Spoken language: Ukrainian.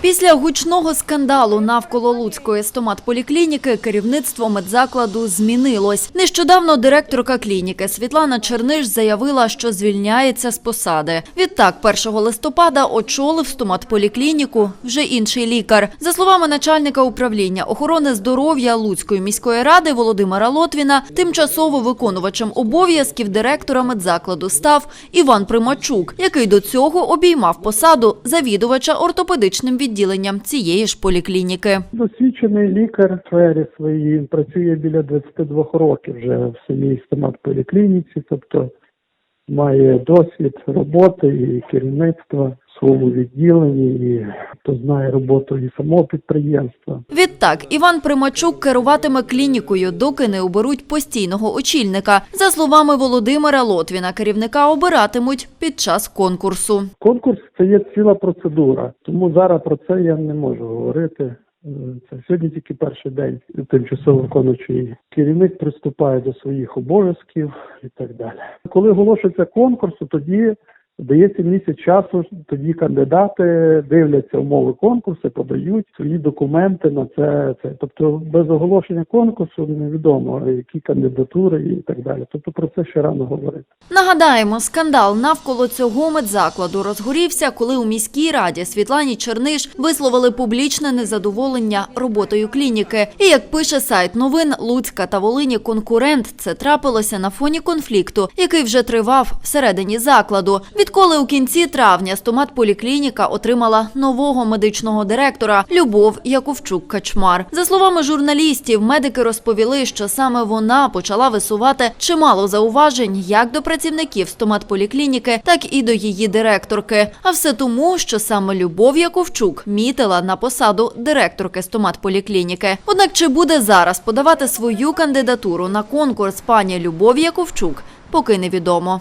Після гучного скандалу навколо Луцької стоматполіклініки керівництво медзакладу змінилось. Нещодавно директорка клініки Світлана Черниш заявила, що звільняється з посади. Відтак, 1 листопада очолив стоматполіклініку вже інший лікар. За словами начальника управління охорони здоров'я Луцької міської ради Володимира Лотвіна, тимчасово виконувачем обов'язків директора медзакладу став Іван Примачук, який до цього обіймав посаду завідувача ортопедичним відділенням цієї ж поліклініки. Досвідчений лікар в сфері своїй працює біля 22 років вже в самій стоматполіклініці, тобто має досвід роботи і керівництва в своєму відділенні, і хто знає роботу і самого підприємства. Відтак, Іван Примачук керуватиме клінікою, доки не оберуть постійного очільника. За словами Володимира Лотвіна, керівника обиратимуть під час конкурсу. Конкурс це є ціла процедура, тому зараз про це я не можу говорити. Е, Це сьогодні тільки перший день тимчасово виконуючий керівник приступає до своїх обов'язків і так далі. Коли оголошується конкурс, тоді дається місяць часу. Тоді кандидати дивляться умови конкурсу, подають свої документи на це. це. Тобто без оголошення конкурсу невідомо які кандидатури і так далі. Тобто про це ще рано говорити. Нагадаємо, скандал навколо цього медзакладу розгорівся, коли у міській раді Світлані Черниш висловили публічне незадоволення роботою клініки. І як пише сайт новин Луцька та Волині конкурент, це трапилося на фоні конфлікту, який вже тривав всередині закладу. Відколи у кінці травня стоматполіклініка отримала нового медичного директора Любов Яковчук Качмар. За словами журналістів, медики розповіли, що саме вона почала висувати чимало зауважень як до працівників стоматполіклініки, так і до її директорки. А все тому, що саме Любов Яковчук мітила на посаду директорки стоматполіклініки. Однак чи буде зараз подавати свою кандидатуру на конкурс пані Любов Яковчук, поки невідомо.